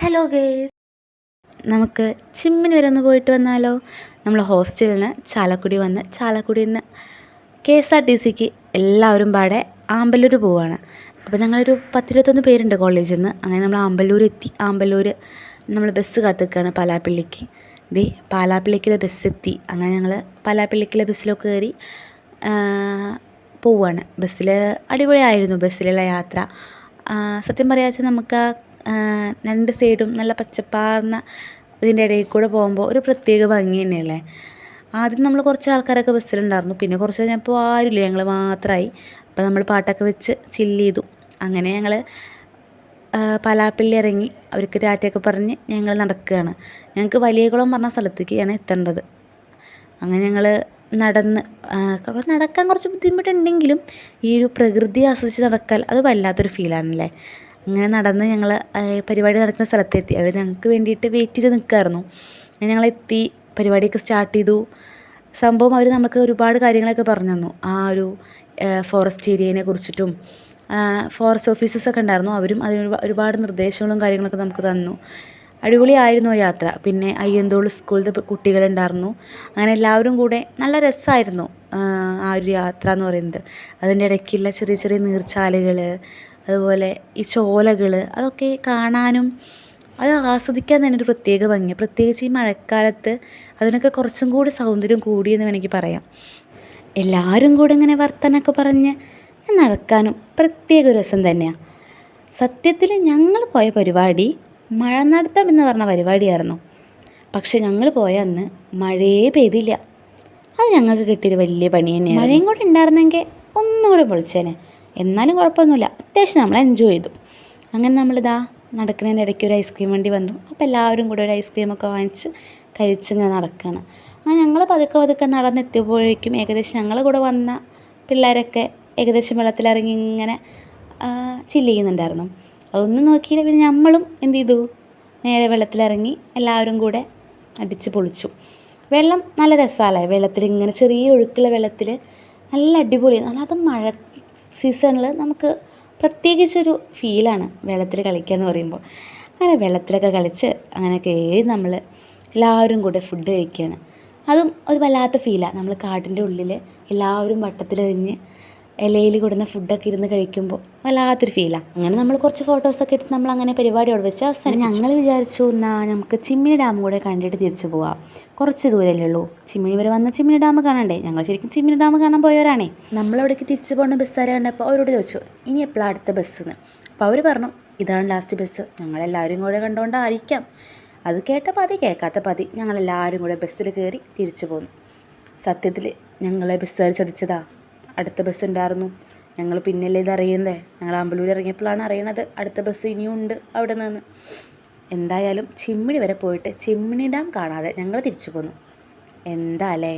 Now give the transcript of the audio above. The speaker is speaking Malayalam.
ഹലോ ഗേസ് നമുക്ക് ചിമ്മിന് വരെ ഒന്ന് പോയിട്ട് വന്നാലോ? നമ്മൾ ഹോസ്റ്റലിൽ നിന്ന് ചാലക്കുടി വന്ന് ചാലക്കുടിയിൽ നിന്ന് കെ എസ് ആർ ടി സിക്ക് എല്ലാവരും പാടെ ആമ്പല്ലൂർ പോവുകയാണ് അപ്പോൾ ഞങ്ങളൊരു പത്തിരുപത്തൊന്ന് പേരുണ്ട് കോളേജിൽ നിന്ന് അങ്ങനെ നമ്മൾ ആമ്പല്ലൂർ എത്തി. ആമ്പല്ലൂർ നമ്മൾ ബസ് കാത്തിക്കാണ് പാലാപ്പിള്ളിക്ക്. ദേ പാലാപ്പള്ളിക്കിലെ ബസ് എത്തി. അങ്ങനെ ഞങ്ങൾ പാലാപ്പള്ളിക്കിലെ ബസ്സിലൊക്കെ കയറി പോവുകയാണ് ബസ്സിൽ അടിപൊളിയായിരുന്നു ബസ്സിലുള്ള യാത്ര. സത്യം പറയാച്ചാൽ നമുക്ക് ആ രണ്ട് സൈഡും നല്ല പച്ചപ്പാർന്ന ഇതിന്റെ ഇടയിൽ കൂടെ പോകുമ്പോൾ ഒരു പ്രത്യേക ഭംഗി തന്നെയല്ലേ? ആദ്യം നമ്മൾ കുറച്ച് ആൾക്കാരൊക്കെ ബസ്സിലുണ്ടായിരുന്നു. പിന്നെ കുറച്ച് കഴിഞ്ഞപ്പോൾ ആരുമില്ല. ഞങ്ങൾ മാത്രമായി. അപ്പോൾ നമ്മൾ പാട്ടൊക്കെ വെച്ച് ചില്ല് ചെയ്തു. അങ്ങനെ ഞങ്ങൾ പലാപ്പിള്ളി ഇറങ്ങി. അവർക്ക് ടാറ്റയൊക്കെ പറഞ്ഞ് ഞങ്ങൾ നടക്കുകയാണ്. ഞങ്ങൾക്ക് വലിയകുളം പറഞ്ഞ സ്ഥലത്തേക്കാണ് എത്തേണ്ടത്. അങ്ങനെ ഞങ്ങൾ നടന്ന് നടക്കാൻ കുറച്ച് ബുദ്ധിമുട്ടുണ്ടെങ്കിലും ഈ ഒരു പ്രകൃതി ആസ്വദിച്ച് നടക്കാൻ അത് വല്ലാത്തൊരു ഫീലാണല്ലേ അങ്ങനെ നടന്ന് ഞങ്ങൾ പരിപാടി നടക്കുന്ന സ്ഥലത്തെത്തി. അവർ ഞങ്ങൾക്ക് വേണ്ടിയിട്ട് വെയിറ്റ് ചെയ്ത് നിൽക്കുമായിരുന്നു അങ്ങനെ ഞങ്ങളെത്തി പരിപാടിയൊക്കെ സ്റ്റാർട്ട് ചെയ്തു. സംഭവം അവർ നമുക്ക് ഒരുപാട് കാര്യങ്ങളൊക്കെ പറഞ്ഞു തന്നു. ആ ഒരു ഫോറസ്റ്റ് ഏരിയനെ കുറിച്ചിട്ടും ഫോറസ്റ്റ് ഓഫീസേഴ്സൊക്കെ ഉണ്ടായിരുന്നു. അവരും അതിന് ഒരുപാട് നിർദ്ദേശങ്ങളും കാര്യങ്ങളൊക്കെ നമുക്ക് തന്നു. അടിപൊളിയായിരുന്നു യാത്ര. പിന്നെ അയ്യന്തോൾ സ്കൂളിലെ കുട്ടികളുണ്ടായിരുന്നു അങ്ങനെ എല്ലാവരും കൂടെ നല്ല രസമായിരുന്നു ആ ഒരു യാത്ര എന്ന് പറയുന്നത്. അതിന്റെ ഇടയ്ക്കുള്ള ചെറിയ ചെറിയ നീർച്ചാലുകൾ അതുപോലെ ഈ ചോലകൾ അതൊക്കെ കാണാനും അത് ആസ്വദിക്കാൻ തന്നെ ഒരു പ്രത്യേക ഭംഗി. പ്രത്യേകിച്ച് ഈ മഴക്കാലത്ത് അതിനൊക്കെ കുറച്ചും കൂടി സൗന്ദര്യം കൂടിയെന്ന് വേണമെങ്കിൽ പറയാം. എല്ലാവരും കൂടെ ഇങ്ങനെ വർത്തനൊക്കെ പറഞ്ഞ് നടക്കാനും പ്രത്യേക രസം തന്നെയാണ് സത്യത്തിൽ ഞങ്ങൾ പോയ പരിപാടി മഴ നടത്തം എന്ന് പറഞ്ഞ പരിപാടിയായിരുന്നു. പക്ഷെ ഞങ്ങൾ പോയ അന്ന് മഴയേ പെയ്തില്ല. അത് ഞങ്ങൾക്ക് കിട്ടിയൊരു വലിയ പണി തന്നെയാണ് മഴയും കൂടെ ഉണ്ടായിരുന്നെങ്കിൽ ഒന്നുകൂടെ പൊളിച്ചേനെ. എന്നാലും കുഴപ്പമൊന്നുമില്ല. അത്യാവശ്യം നമ്മൾ എൻജോയ് ചെയ്തു. അങ്ങനെ നമ്മളിതാ നടക്കുന്നതിന്റെ ഇടയ്ക്ക് ഒരു ഐസ്ക്രീം വണ്ടി വന്നു. അപ്പോൾ എല്ലാവരും കൂടെ ഒരു ഐസ്ക്രീമൊക്കെ വാങ്ങിച്ച് കഴിച്ചിങ്ങനെ നടക്കുകയാണ് അങ്ങനെ ഞങ്ങൾ പതുക്കെ പതുക്കെ നടന്നെത്തിയപ്പോഴേക്കും ഏകദേശം ഞങ്ങളെ കൂടെ വന്ന പിള്ളേരൊക്കെ ഏകദേശം വെള്ളത്തിലിറങ്ങി ഇങ്ങനെ ചില്ല് ചെയ്യുന്നുണ്ടായിരുന്നു. അതൊന്നും നോക്കിയില്ല. പിന്നെ നമ്മളും എന്ത് ചെയ്തു? നേരെ വെള്ളത്തിലിറങ്ങി എല്ലാവരും കൂടെ അടിച്ച് പൊളിച്ചു. വെള്ളം നല്ല രസമല്ലേ വെള്ളത്തിൽ ഇങ്ങനെ ചെറിയ ഒഴുക്കുള്ള വെള്ളത്തിൽ നല്ല അടിപൊളി. നല്ല അത് മഴ സീസണിൽ നമുക്ക് പ്രത്യേകിച്ചൊരു ഫീലാണ് വെള്ളത്തിൽ കളിക്കുക എന്ന് പറയുമ്പോൾ. അങ്ങനെ വെള്ളത്തിലൊക്കെ കളിച്ച് അങ്ങനെ കയറി നമ്മൾ എല്ലാവരും കൂടെ ഫുഡ് കഴിക്കുകയാണ്. അതും ഒരു വല്ലാത്ത ഫീലാണ് നമ്മൾ കാട്ടിന്റെ ഉള്ളിൽ എല്ലാവരും വട്ടത്തിലെറിഞ്ഞ് ഇലയിൽ കൊടുന്ന ഫുഡൊക്കെ ഇരുന്ന് കഴിക്കുമ്പോൾ വല്ലാത്തൊരു ഫീലാണ് അങ്ങനെ നമ്മൾ കുറച്ച് ഫോട്ടോസൊക്കെ എടുത്ത് നമ്മൾ അങ്ങനെ പരിപാടി അവിടെ വെച്ച് അവസാനം ഞങ്ങൾ വിചാരിച്ചു എന്നാൽ നമുക്ക് ചിമ്മിനി ഡാം കൂടെ കണ്ടിട്ട് തിരിച്ചു പോവാം. കുറച്ച് ദൂരമല്ലേ ഉള്ളൂ. ചിമ്മിനി വരെ വന്ന ചിമ്മിനി ഡാം കാണണ്ടേ? ഞങ്ങൾ ശരിക്കും ചിമ്മിനി ഡാം കാണാൻ പോയവരാണേ. നമ്മളവിടേക്ക് തിരിച്ചു പോകുന്ന ബസ്സുകാരെ കണ്ടപ്പോൾ അവരോട് ചോദിച്ചു ഇനി എപ്പോഴാണ് അടുത്ത ബസ്സെന്ന് അപ്പോൾ അവർ പറഞ്ഞു ഇതാണ് ലാസ്റ്റ് ബസ് ഞങ്ങളെല്ലാവരും കൂടെ കണ്ടുകൊണ്ടായിരിക്കാം അത് കേട്ട പതി കേൾക്കാത്ത പതി ഞങ്ങളെല്ലാവരും കൂടെ ബസ്സിൽ കയറി തിരിച്ചു പോന്നു. സത്യത്തിൽ ഞങ്ങളെ ബസ്സുകാർ ചതിച്ചതാ അടുത്ത ബസ് ഉണ്ടായിരുന്നു ഞങ്ങൾ പിന്നല്ലേ ഇത് അറിയുന്നതേ ഞങ്ങൾ അമ്പലൂർ ഇറങ്ങിയപ്പോഴാണ് അറിയണത്. അടുത്ത ബസ് ഇനിയും ഉണ്ട് അവിടെ നിന്ന്. എന്തായാലും ചിമ്മിണി വരെ പോയിട്ട് ചിമ്മിണി ഡാം കാണാതെ ഞങ്ങൾ തിരിച്ചു പോന്നു. എന്താ അല്ലേ?